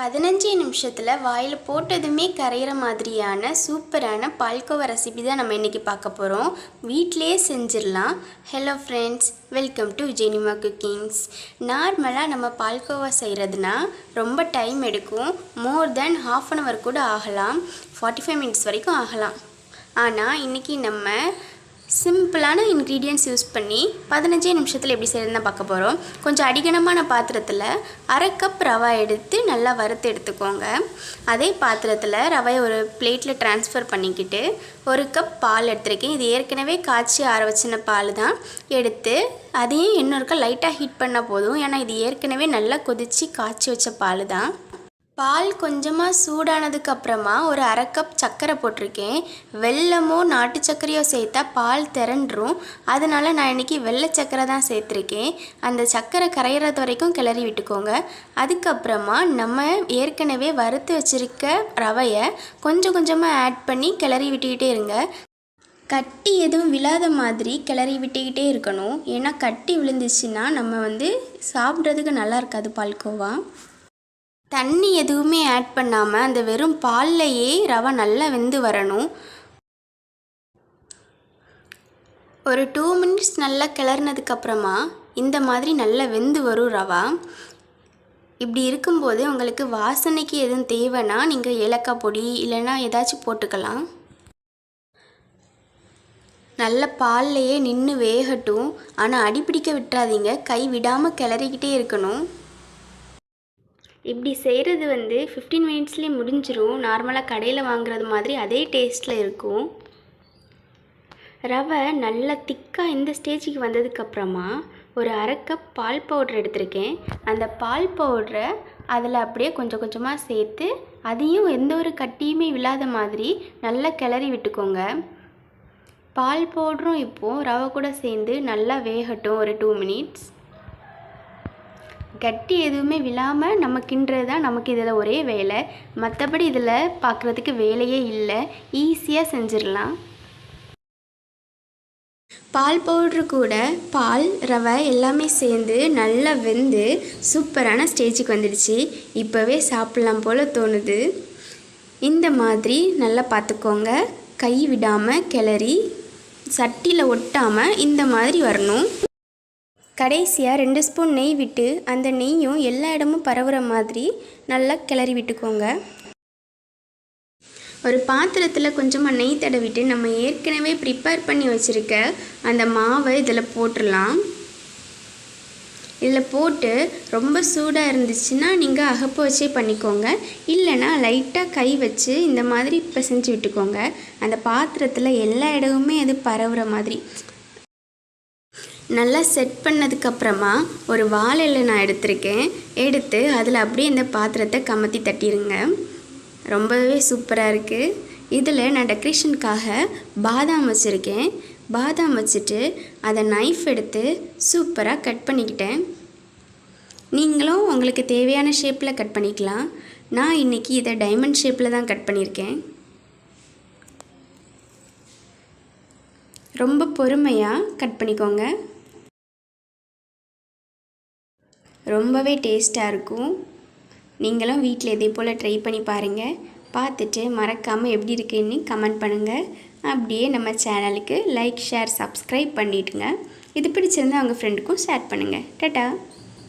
பதினஞ்சு நிமிஷத்தில் வாயில் போட்டதுமே கரையிற மாதிரியான சூப்பரான பால்கோவா ரெசிபி தான் நம்ம இன்றைக்கி பார்க்க போகிறோம் வீட்டிலேயே செஞ்சிடலாம். Hello friends welcome to Jenima cookings நார்மலாக நம்ம பால்கோவா செய்கிறதுனா ரொம்ப டைம் எடுக்கும். More then half an hour கூட ஆகலாம். ஃபார்ட்டி ஃபைவ் மினிட்ஸ் வரைக்கும் ஆகலாம். ஆனால் இன்றைக்கி நம்ம சிம்பிளான இன்க்ரீடியன்ட்ஸ் யூஸ் பண்ணி பதினஞ்சே நிமிஷத்தில் எப்படி செய்யறதுன்னு பார்க்க போகிறோம் கொஞ்சம் அடிகனமான பாத்திரத்தில் அரை கப் ரவை எடுத்து நல்லா வறுத்து எடுத்துக்கோங்க. அதே பாத்திரத்தில் ரவையை ஒரு பிளேட்டில் ட்ரான்ஸ்ஃபர் பண்ணிக்கிட்டு ஒரு கப் பால் எடுத்திருக்கேன். இது ஏற்கனவே காய்ச்சி ஆற வச்சின பால் தான். எடுத்து அதையும் இன்னொருக்கா லைட்டாக ஹீட் பண்ணால் போதும். ஏன்னா இது ஏற்கனவே நல்லா கொதித்து காய்ச்சி வச்ச பால் தான். பால் கொஞ்சமாக சூடானதுக்கு அப்புறமா ஒரு அரை கப் சர்க்கரை போட்டிருக்கேன். வெல்லமோ நாட்டு சர்க்கரையோ சேர்த்தா பால் திரண்டுரும். அதனால நான் இன்றைக்கி வெள்ளை சர்க்கரை தான் சேர்த்துருக்கேன். அந்த சர்க்கரை கரையிறது வரைக்கும் கிளறி விட்டுக்கோங்க. அதுக்கப்புறமா நம்ம ஏற்கனவே வறுத்து வச்சுருக்க ரவையை கொஞ்சம் கொஞ்சமாக ஆட் பண்ணி கிளறி விட்டுக்கிட்டே இருங்க. கட்டி எதுவும் விழாத மாதிரி கிளறி விட்டுக்கிட்டே இருக்கணும். ஏன்னா கட்டி விழுந்துச்சுன்னா நம்ம வந்து சாப்பிட்றதுக்கு நல்லா இருக்காது பால்கோவா. தண்ணி எதுவுமே ஆட் பண்ணாமல் அந்த வெறும் பால்லையே ரவை நல்லா வெந்து வரணும். ஒரு டூ மினிட்ஸ் நல்லா கிளறினதுக்கப்புறமா இந்த மாதிரி நல்லா வெந்து வரும் ரவா. இப்படி இருக்கும்போது உங்களுக்கு வாசனைக்கு எதுவும் தேவைன்னா நீங்கள் ஏலக்காய் பொடி இல்லைன்னா ஏதாச்சும் போட்டுக்கலாம். நல்ல பால்லையே நின்று வேகட்டும். ஆனால் அடிப்பிடிக்க விட்டுறாதீங்க. கை விடாமல் கிளறிக்கிட்டே இருக்கணும். இப்படி செய்கிறது வந்து ஃபிஃப்டீன் மினிட்ஸ்லேயே முடிஞ்சிடும் நார்மலாக கடையில் வாங்குறது மாதிரி அதே டேஸ்ட்டில் இருக்கும். ரவை நல்லா திக்காக இந்த ஸ்டேஜுக்கு வந்ததுக்கப்புறமா ஒரு அரை கப் பால் பவுட்ரு எடுத்திருக்கேன். அந்த பால் பவுட்ரை அதில் அப்படியே கொஞ்சம் கொஞ்சமாக சேர்த்து அதையும் எந்த ஒரு கட்டியுமே விழாத மாதிரி நல்லா கிளறி விட்டுக்கோங்க. பால் பவுட்ரும் இப்போது ரவை கூட சேர்ந்து நல்லா வேகட்டும் ஒரு டூ மினிட்ஸ் கட்டி எதுவுமே விழாமல் நம்ம கிண்டுறது தான் நமக்கு இதில் ஒரே வேலை. மற்றபடி இதில் பார்க்குறதுக்கு வேலையே இல்லை. ஈஸியாக செஞ்சிடலாம். பால் பவுட்ரு கூட பால் ரவை எல்லாமே சேர்ந்து நல்லா வெந்து சூப்பரான ஸ்டேஜுக்கு வந்துடுச்சு. இப்போவே சாப்பிட்லாம் போல் தோணுது. இந்த மாதிரி நல்லா பார்த்துக்கோங்க கை விடாமல் கிளறி சட்டியில் ஒட்டாமல் இந்த மாதிரி வரணும். கடைசியாக ரெண்டு ஸ்பூன் நெய் விட்டு அந்த நெய்யும் எல்லா இடமும் பரவுற மாதிரி நல்லா கிளறி விட்டுக்கோங்க. ஒரு பாத்திரத்தில் கொஞ்சமாக நெய் தடவிட்டு நம்ம ஏற்கனவே ப்ரிப்பேர் பண்ணி வச்சுருக்க அந்த மாவை இதில் போட்டுடலாம் இதில் போட்டு ரொம்ப சூடாக இருந்துச்சுன்னா நீங்கள் அகப்பு வச்சே பண்ணிக்கோங்க. இல்லைனா லைட்டாக கை வச்சு இந்த மாதிரி பிசைஞ்சு விட்டுக்கோங்க. அந்த பாத்திரத்தில் எல்லா இடமுமே அது பரவுற மாதிரி. நல்லா செட் பண்ணதுக்கப்புறமா ஒரு வாழையில் நான் எடுத்திருக்கேன். எடுத்து அதில் அப்படியே இந்த பாத்திரத்தை கமத்தி தட்டிடுங்க ரொம்பவே சூப்பராக இருக்குது இதில் நான் டெக்கரேஷனுக்காக பாதாம் வச்சுருக்கேன். பாதாம் வச்சுட்டு அதை நைஃப் எடுத்து சூப்பராக கட் பண்ணிக்கிட்டேன். நீங்களும் உங்களுக்கு தேவையான ஷேப்பில் கட் பண்ணிக்கலாம். நான் இன்றைக்கி இதை டைமண்ட் ஷேப்பில் தான் கட் பண்ணியிருக்கேன். ரொம்ப பொறுமையாக கட் பண்ணிக்கோங்க. ரொம்பவே டேஸ்ட்டாக இருக்கும். நீங்களும் வீட்டில் இதே போல் ட்ரை பண்ணி பாருங்கள் பார்த்துட்டு மறக்காமல் எப்படி இருக்குன்னு கமெண்ட் பண்ணுங்கள் அப்படியே நம்ம சேனலுக்கு லைக் ஷேர் சப்ஸ்கிரைப் பண்ணிவிடுங்க இது பிடிச்சிருந்தா அவங்க ஃப்ரெண்டுக்கும் ஷேர் பண்ணுங்கள் டட்டா.